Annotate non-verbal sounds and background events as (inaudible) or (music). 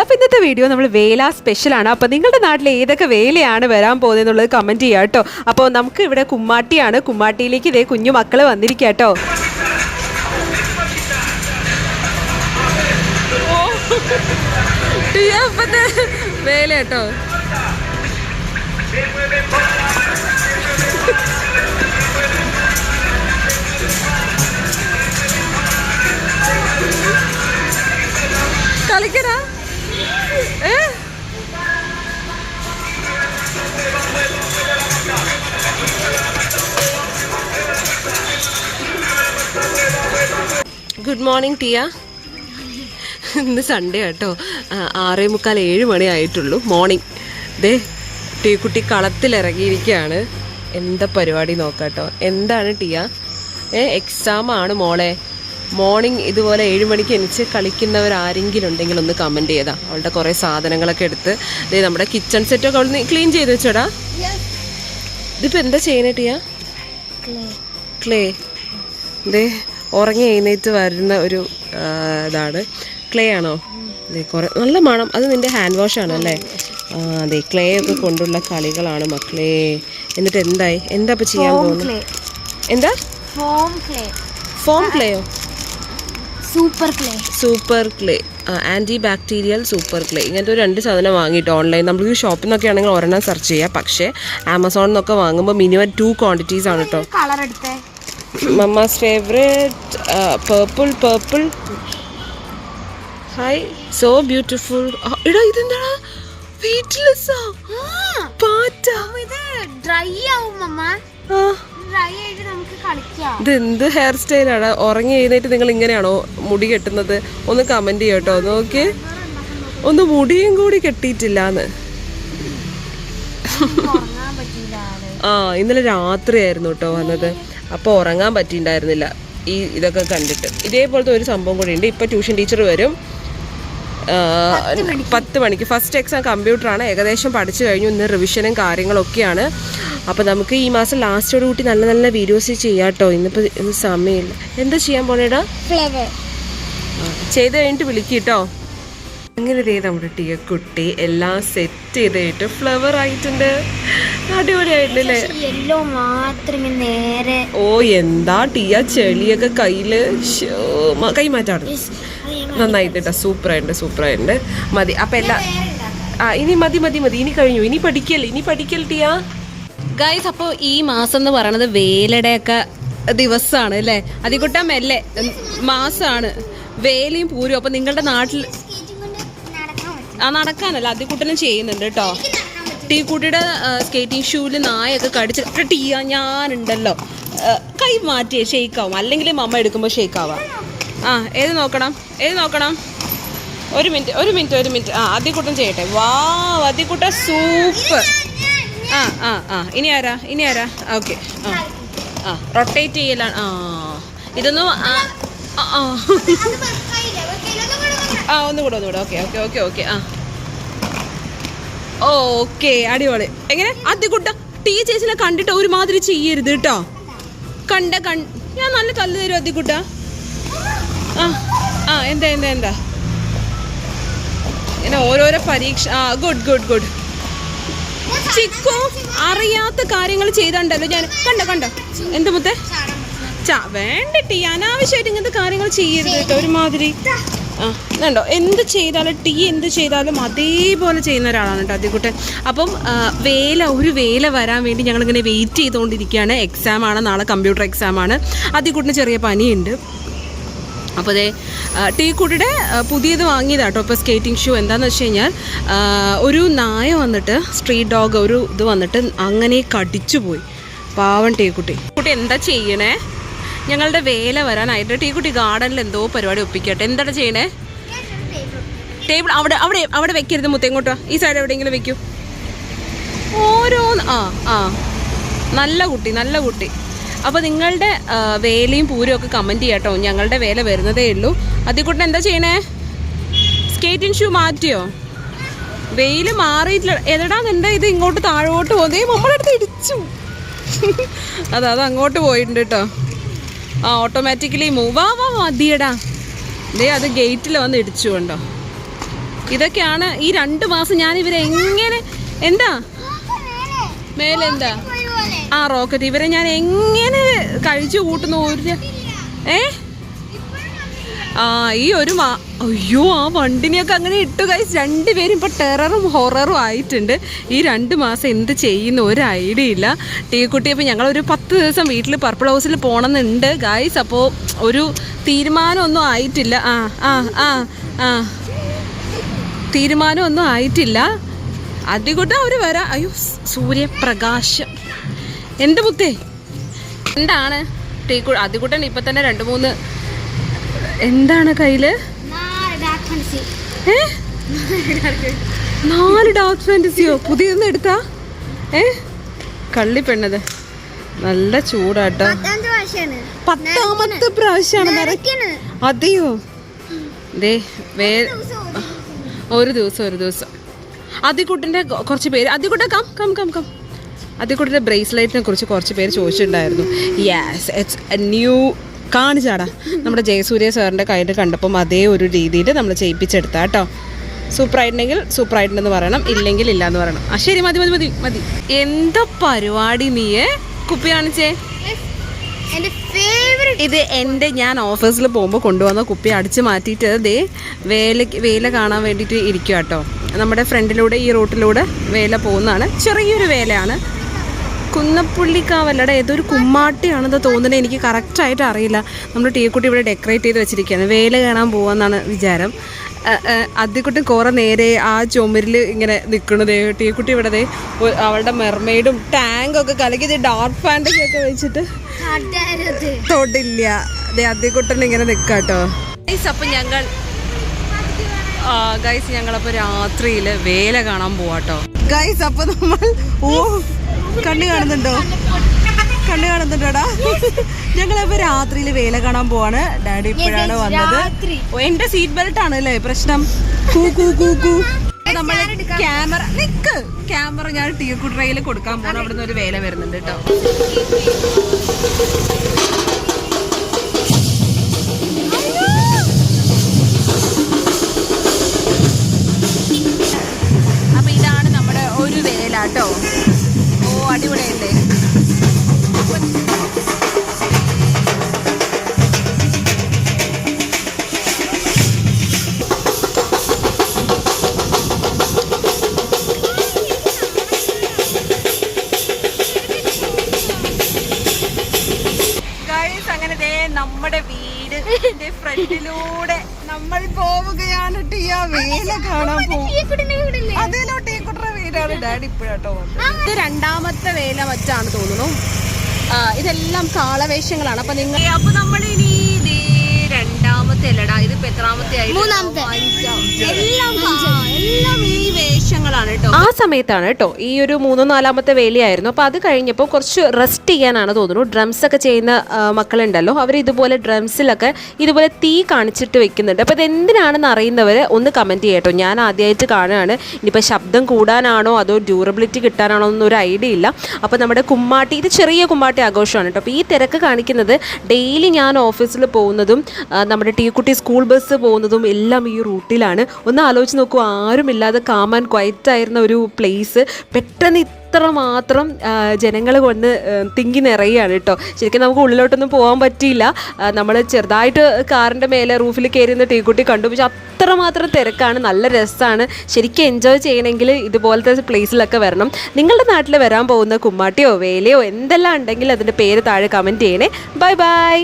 അപ്പോൾ ഇന്നത്തെ വീഡിയോ നമ്മൾ വേല സ്പെഷ്യലാണ് അപ്പോൾ നിങ്ങളുടെ നാട്ടിൽ ഏതൊക്കെ വേലയാണ് വരാൻ പോകുന്നത് എന്നുള്ളത് കമന്റ് ചെയ്യുക കേട്ടോ. അപ്പോൾ നമുക്ക് ഇവിടെ കുമ്മാട്ടിയാണ്. കുമ്മാട്ടിയിലേക്ക് ഇതേ കുഞ്ഞു മക്കൾ വന്നിരിക്കുക കേട്ടോ. വേല കേട്ടോ. കളിക്കടാ. ഗുഡ് മോർണിംഗ് ടിയ ഇന്ന് സൺഡേ ആട്ടോ. ആറേ മുക്കാൽ ഏഴ് മണി ആയിട്ടുള്ളൂ. മോർണിംഗ് ദേ ടീക്കുട്ടി കളത്തിലിറങ്ങിയിരിക്കുകയാണ്. എന്താ പരിപാടി നോക്കാട്ടോ. എന്താണ് ടിയ ഏ എക്സാമാണ് മോളെ. മോർണിംഗ് ഇതുപോലെ ഏഴ് മണിക്ക് എണിച്ച് കളിക്കുന്നവർ ആരെങ്കിലും ഉണ്ടെങ്കിൽ ഒന്ന് കമന്റ് ചെയ്താൽ അവളുടെ കുറേ സാധനങ്ങളൊക്കെ എടുത്ത് ദേ നമ്മുടെ കിച്ചൺ സെറ്റൊക്കെ അവൾ ക്ലീൻ ചെയ്ത് വെച്ചോടാ. ഇതിപ്പോൾ എന്താ ചെയ്യണേ ടിയ? ക്ലേ ദേ ഉറങ്ങി എഴുന്നേറ്റ് വരുന്ന ഒരു ഇതാണ്. ക്ലേ ആണോ? ദേ കുറേ നല്ല മണം. അത് നിന്റെ ഹാൻഡ് വാഷ് ആണ് അല്ലേ? അതെ ക്ലേ ഒക്കെ കൊണ്ടുള്ള കളികളാണ് മക്കളെ. എന്നിട്ട് എന്തായി? എന്താ ഇപ്പൊ ചെയ്യാൻ പോകുന്നത്? എന്താ? Foam clay foam ക്ലേയോ super clay super clay anti bacterial super clay ഇങ്ങനത്തെ ഒരു രണ്ട് സാധനം വാങ്ങിയിട്ട് ഓൺലൈൻ നമ്മൾ ഷോപ്പിൽ നിന്നൊക്കെ ആണെങ്കിൽ ഒരെണ്ണം സെർച്ച് ചെയ്യാം. പക്ഷേ ആമസോണിൽ നിന്നൊക്കെ വാങ്ങുമ്പോൾ മിനിമം ടു ക്വാണ്ടിറ്റീസ് ആണ് കേട്ടോ കളർ എടുത്തേ. Mamma's favourite purple purple hi so beautiful എടാ ഇതെന്താണ് വെയിറ്റ്ലെസ്സാ പാറ്റ ഇത് ഡ്രൈ ആവും അമ്മ ആ എന്ത് ഹെയർ സ്റ്റൈലാണ് ഉറങ്ങി എഴുന്നേറ്റ് നിങ്ങൾ ഇങ്ങനെയാണോ മുടി കെട്ടുന്നത്? ഒന്ന് കമന്റ് ചെയ്യട്ടോ നോക്കി ഒന്ന് മുടിയും കൂടി കെട്ടിയിട്ടില്ലാന്ന്. ആ ഇന്നലെ രാത്രിയായിരുന്നു കേട്ടോ വന്നത്. അപ്പോൾ ഉറങ്ങാൻ പറ്റിയിട്ടുണ്ടായിരുന്നില്ല ഈ ഇതൊക്കെ കണ്ടിട്ട്. ഇതേപോലത്തെ ഒരു സംഭവം കൂടി ഉണ്ട്. ഇപ്പം ട്യൂഷൻ ടീച്ചർ വരും. പത്ത് മണിക്ക്. ഫസ്റ്റ് എക്സാം കമ്പ്യൂട്ടറാണ് ഏകദേശം പഠിച്ചു കഴിഞ്ഞു. ഇന്ന് റിവിഷനും കാര്യങ്ങളൊക്കെയാണ്. അപ്പോൾ നമുക്ക് ഈ മാസം ലാസ്റ്റോട് കൂട്ടി നല്ല നല്ല വീഡിയോസ് ചെയ്യാം കേട്ടോ ഇന്നിപ്പോൾ ഇന്ന് സമയമില്ല. എന്താ ചെയ്യാൻ പോണേടാ? ചെയ്ത് കഴിഞ്ഞിട്ട് വിളിക്കും കേട്ടോ അങ്ങനെ ഇതേ നമ്മുടെ ടീയ കുട്ടി എല്ലാം സെറ്റ് ചെയ്തിട്ട് ഫ്ലവർ ആയിട്ടുണ്ട്. അടിപൊളിയായിട്ടുണ്ട് അല്ലേ യെല്ലോ മാത്രം നേരെ ഓ എന്താ ടീയ ചെളിയൊക്കെ കയ്യിൽ? കൈമാറ്റാണ് നന്നായിട്ട് കൈ മാറ്റാണ് സൂപ്പർ കേട്ടോ സൂപ്പറായിട്ടുണ്ട് സൂപ്പറായിട്ടുണ്ട്. മതി അപ്പൊ എല്ലാ ആ ഇനി മതി മതി മതി. ഇനി കഴിഞ്ഞു. ഇനി പഠിക്കൽ ഇനി പഠിക്കൽ ടീയ. ഗൈസ് അപ്പോൾ ഈ മാസം എന്ന് പറയണത് വേലയുടെ ഒക്കെ ദിവസമാണ് അല്ലേ? അതിക്കൂട്ടം മെല്ലെ. മാസമാണ് വേലയും പൂരും. അപ്പൊ നിങ്ങളുടെ നാട്ടിൽ ആ നടക്കാനല്ല. അതികുട്ടനും ചെയ്യുന്നുണ്ട് കേട്ടോ ടീ കുട്ടിയുടെ സ്കേറ്റിംഗ് ഷൂവിൽ നായൊക്കെ കടിച്ച് ടീയാ ഞാനുണ്ടല്ലോ. കൈ മാറ്റിയേ ഷെയ്ക്കാവും. അല്ലെങ്കിൽ മമ്മ എടുക്കുമ്പോൾ ഷെയ്ക്കാവാം. ആ ഏത് നോക്കണം? ഏത് നോക്കണം? ഒരു മിനിറ്റ് ഒരു മിനിറ്റ് ഒരു മിനിറ്റ്. ആ അതിക്കുട്ടൻ ചെയ്യട്ടെ. വാ അതിക്കുട്ട സൂപ്പർ. ആ ആ ആ. ഇനി ആരാ? ഇനി ആരാ? ഓക്കെ. ആ. ആ റൊട്ടേറ്റ് ചെയ്യലാണ്. ആ. ഇതൊന്നും ആ ആ, ഒന്നുകൂടെ ഒന്നുകൂടെ ഓക്കെ ഓക്കെ ഓക്കെ ഓക്കെ. ആ. ഓക്കെ അടിപൊളി. എങ്ങനെ? അതികുട്ട ടീ ചേച്ചിനെ കണ്ടിട്ട് ഒരുമാതിരി ചെയ്യരുത് കേട്ടോ കണ്ട കൺ ഞാൻ നല്ല കല്ല് തരും അതികുട്ട ആ ആ എന്താ എന്താ എന്താ? ഇങ്ങനെ ഓരോരോ പരീക്ഷ ആ ഗുഡ് ഗുഡ് ഗുഡ് ചിക്കു അറിയാത്ത കാര്യങ്ങൾ ചെയ്തണ്ടല്ലോ ഞാൻ. കണ്ടോ കണ്ടോ? എന്ത് മുത്തേ? ചാ വേണ്ട ടീ. അനാവശ്യമായിട്ട് ഇങ്ങനത്തെ കാര്യങ്ങൾ ചെയ്യരുത് കേട്ടോ. ഒരുമാതിരി. ആ കണ്ടോ? എന്ത് ചെയ്താലും ടീ എന്ത് ചെയ്താലും അതേപോലെ ചെയ്യുന്ന ഒരാളാണ് കേട്ടോ അതേക്കൂട്ടെ അപ്പം വേല ഒരു വേല വരാൻ വേണ്ടി ഞങ്ങളിങ്ങനെ വെയിറ്റ് ചെയ്തുകൊണ്ടിരിക്കുകയാണ്. എക്സാം ആണ്. നാളെ കമ്പ്യൂട്ടർ എക്സാം ആണ്. ചെറിയ പനിയുണ്ട്. അപ്പോൾ അതേ ടീ കുട്ടിയുടെ പുതിയത് വാങ്ങിയതാട്ടോ. ഇപ്പോൾ സ്കേറ്റിംഗ് ഷൂ എന്താണെന്ന് വെച്ച് കഴിഞ്ഞാൽ ഒരു നായ വന്നിട്ട് സ്ട്രീറ്റ് ഡോഗ് ഒരു ഇത് വന്നിട്ട് അങ്ങനെ കടിച്ചു പോയി. പാവൻ ടീ കുട്ടി എന്താ ചെയ്യണേ? ഞങ്ങളുടെ വേല വരാനായിട്ട് ടീ കുട്ടി ഗാർഡനിൽ എന്തോ പരിപാടി ഒപ്പിക്കട്ടെ. എന്താണ് ചെയ്യണേ? ടേബിൾ അവിടെ അവിടെ അവിടെ വെക്കരുത് മുത്തേങ്ങോട്ടോ ഈ സൈഡ് എവിടെയെങ്കിലും വെക്കൂ. ഓരോന്ന് ആ ആ. നല്ല കുട്ടി നല്ല കുട്ടി. അപ്പോൾ നിങ്ങളുടെ വേലയും പൂരും ഒക്കെ കമന്റ് ചെയ്യാട്ടോ ഞങ്ങളുടെ വേല വരുന്നതേ ഉള്ളൂ. അതിക്കുട്ടൻ എന്താ ചെയ്യണേ? സ്കേറ്റിംഗ് ഷൂ മാറ്റിയോ? വെയിൽ മാറിയിട്ടില്ല. എതടാ നിന്റെ ഇത് ഇങ്ങോട്ട് താഴോട്ട് പോകുന്നേ നമ്മളടുത്ത് ഇടിച്ചു. (laughs) അതാ അത് അങ്ങോട്ട് പോയിട്ടുണ്ട് കേട്ടോ ആ ഓട്ടോമാറ്റിക്കലി മൂവ് ആ വാ മതിയടാ ദേ അത് ഗേറ്റിൽ വന്ന് ഇടിച്ചു കൊണ്ടോ. ഇതൊക്കെയാണ് ഈ രണ്ട് മാസം ഞാൻ ഇവരെ എങ്ങനെ എന്താ? മേലെന്താ? ആ റോക്കറ്റ്. ഇവരെ ഞാൻ എങ്ങനെ കഴിച്ചു കൂട്ടുന്നു? ഒരു ഏ? ആ ഈ ഒരു മാ അയ്യോ ആ വണ്ടിനെയൊക്കെ അങ്ങനെ ഇട്ടു. കൈസ് രണ്ടുപേരും ഇപ്പം ടെററും ഹൊററും ആയിട്ടുണ്ട്. ഈ രണ്ട് മാസം എന്ത് ചെയ്യുന്ന? ഒരു ഐഡിയ ഇല്ല. ടീക്കുട്ടി അപ്പോൾ ഞങ്ങൾ ഒരു പത്ത് ദിവസം വീട്ടിൽ പർപ്പിൾ ഹൗസിൽ പോകണമെന്നുണ്ട് ഗായ്സ് അപ്പോൾ ഒരു തീരുമാനമൊന്നും ആയിട്ടില്ല. ആ ആ ആ ആ. തീരുമാനമൊന്നും ആയിട്ടില്ല. അതികൂട്ടം അവർ വരാം അയ്യോ സൂര്യപ്രകാശം. എന്ത് മുത്തേ എന്താണ്? ടീക്കു അതികുട്ടൻ ഇപ്പൊ തന്നെ രണ്ട് മൂന്ന് എന്താണ് കയ്യിൽ? നാല് ഡാർക്ക് ഫാന്റസിയോ പുതിയൊന്നും എടുത്താ? ഏ? കള്ളി പെണ്ണത്. നല്ല ചൂടാട്ടോ. പത്താമത്തെ പ്രാവശ്യമാണ് അതെയോ? ദേ വേ ഒരു ദിവസം ഒരു ദിവസം. അതിക്കുട്ടിന്റെ കുറച്ച് പേര് അതിക്കുട്ട കം കം കം കം. അതിക്കുട്ടിന്റെ ബ്രേസ്ലൈറ്റിനെ കുറിച്ച് കുറച്ച് പേര് ചോദിച്ചിട്ടുണ്ടായിരുന്നു. യെസ് ഇറ്റ്സ് എ ന്യൂ കാണിച്ചാടാ. നമ്മുടെ ജയസൂര്യ സാറിന്റെ കയ്യിൽ കണ്ടപ്പം അതേ ഒരു രീതിയിൽ നമ്മൾ ചെയ്യിപ്പിച്ചെടുത്താ കേട്ടോ സൂപ്പറായിട്ടുണ്ടെങ്കിൽ സൂപ്പറായിട്ടുണ്ടെന്ന് പറയണം ഇല്ലെങ്കിൽ ഇല്ല എന്ന് പറയണം. ആ ശരി മതി മതി മതി മതി. എന്താ പരിപാടി നീയെ? കുപ്പി കാണിച്ചേ. ഇത് എന്റെ ഞാൻ ഓഫീസിൽ പോകുമ്പോൾ കൊണ്ടുവന്ന കുപ്പി അടിച്ച് മാറ്റിയിട്ട് ദേ വേല വേല കാണാൻ വേണ്ടിയിട്ട് ഇരിക്കുക കേട്ടോ നമ്മുടെ ഫ്രണ്ടിലൂടെ ഈ റൂട്ടിലൂടെ വേല പോകുന്നതാണ്. ചെറിയൊരു വേലയാണ്. കുന്നപ്പുള്ളിക്കാവല്ലടെ ഏതൊരു കുമ്മാട്ടിയാണെന്ന് തോന്നുന്നത് എനിക്ക് കറക്റ്റായിട്ട് അറിയില്ല. നമ്മൾ ടീക്കുട്ടി ഇവിടെ ഡെക്കറേറ്റ് ചെയ്ത് വെച്ചിരിക്കുകയാണ്. വേല കാണാൻ പോവാന്നാണ് വിചാരം. അതിക്കുട്ടി കുറേ നേരെ ആ ചുമരിൽ ഇങ്ങനെ നിൽക്കുന്നത് ടീക്കുട്ടി ഇവിടെ അവളുടെ മെർമെയ്ഡും ടാങ്കൊക്കെ കലക്കി ഡാർക്ക് ഫാന്റസി ഒക്കെ വെച്ചിട്ട് തൊടില്ല. അതെ അതിക്കുട്ടൻ ഇങ്ങനെ നിൽക്കാട്ടോ അപ്പൊ ഞങ്ങൾ ഗൈസ് ഞങ്ങളപ്പോൾ രാത്രിയിൽ വേല കാണാൻ പോവാട്ടോ ഗൈസ് അപ്പോൾ നമ്മൾ ഓ കണ്ണു കാണുന്നുണ്ടോ? കണ്ണു കാണുന്നുണ്ടോടാ? ഞങ്ങളിപ്പോ രാത്രിയിൽ വേല കാണാൻ പോവാണ്. ഡാഡി ഇപ്പോഴാണ് വന്നത്. എന്റെ സീറ്റ് ബെൽറ്റ് ആണ് അല്ലേ? പ്രശ്നം. കൂ കൂ കൂ കൂ. നമ്മൾ ക്യാമറ നിക്ക്. ക്യാമറ ഞാൻ ടീ കുട്രയിൽ കൊടുക്കാൻ പോകണം അവിടുന്ന് ഒരു വേല വരുന്നുണ്ട് കേട്ടോ കാണാൻ പോകും അതേലോ ടീക്കുട്ടറ വീടാണ്. ഡാഡി ഇപ്പോഴാട്ടോ ഇത് രണ്ടാമത്തെ വേല വച്ചാണ് തോന്നുന്നു. ഇതെല്ലാം കാളവേഷങ്ങളാണ്. അപ്പൊ നിങ്ങൾ അപ്പൊ നമ്മൾ അല്ലടാ ഇതിപ്പോ എത്രാമത്തെ ആയി മൂന്നാമത്തെ. എല്ലാം എല്ലാം ഈ വേഷങ്ങളാണ് കേട്ടോ ആ സമയത്താണ് കേട്ടോ ഈ ഒരു മൂന്നോ നാലാമത്തെ വേലയായിരുന്നു. അപ്പൊ അത് കഴിഞ്ഞപ്പോൾ കുറച്ച് റെസ്റ്റ് ചെയ്യാനാണ് തോന്നുന്നു. ഡ്രംസ് ഒക്കെ ചെയ്യുന്ന മക്കളുണ്ടല്ലോ അവർ ഇതുപോലെ ഡ്രംസിലൊക്കെ ഇതുപോലെ തീ കാണിച്ചിട്ട് വെക്കുന്നുണ്ട്. അപ്പോൾ ഇത് എന്തിനാണെന്ന് അറിയുന്നവർ ഒന്ന് കമന്റ് ചെയ്യട്ടോ ഞാൻ ആദ്യമായിട്ട് കാണുകയാണ്. ഇനിയിപ്പോൾ ശബ്ദം കൂടാനാണോ അതോ ഡ്യൂറബിലിറ്റി കിട്ടാനാണോ ഒരു ഐഡിയ ഇല്ല. അപ്പോൾ നമ്മുടെ കുമ്മാട്ടി ഇത് ചെറിയ കുമ്മാട്ടി ആഘോഷമാണ് കേട്ടോ അപ്പോൾ ഈ തിരക്ക് കാണിക്കുന്നത് ഡെയിലി ഞാൻ ഓഫീസിൽ പോകുന്നതും നമ്മുടെ നമ്മുടെ ടീക്കുട്ടി സ്കൂൾ ബസ് പോകുന്നതും എല്ലാം ഈ റൂട്ടിലാണ് ഒന്ന് ആലോചിച്ച് നോക്കൂ ആരുമില്ലാതെ കാം ആൻഡ് ക്വയറ്റ് ആയിരുന്ന ഒരു പ്ലേസ് പെട്ടെന്ന് ഇത്ര മാത്രം ജനങ്ങൾ കൊണ്ട് തിങ്ങി നിറയുകയാണ് കേട്ടോ ശരിക്കും നമുക്ക് ഉള്ളിലോട്ടൊന്നും പോകാൻ പറ്റിയില്ല. നമ്മൾ ചെറുതായിട്ട് കാറിന്റെ മേലെ റൂഫിൽ കയറിയുന്ന ടീക്കുട്ടി കണ്ടു. പക്ഷെ അത്രമാത്രം തിരക്കാണ് നല്ല രസമാണ് ശരിക്കും എൻജോയ് ചെയ്യണമെങ്കിൽ ഇതുപോലത്തെ പ്ലേസിലൊക്കെ വരണം. നിങ്ങളുടെ നാട്ടിൽ വരാൻ പോകുന്ന കുമ്മാട്ടിയോ വേലയോ എന്തെല്ലാം ഉണ്ടെങ്കിൽ അതിന്റെ പേര് താഴെ കമന്റ് ചെയ്യണേ. Bye bye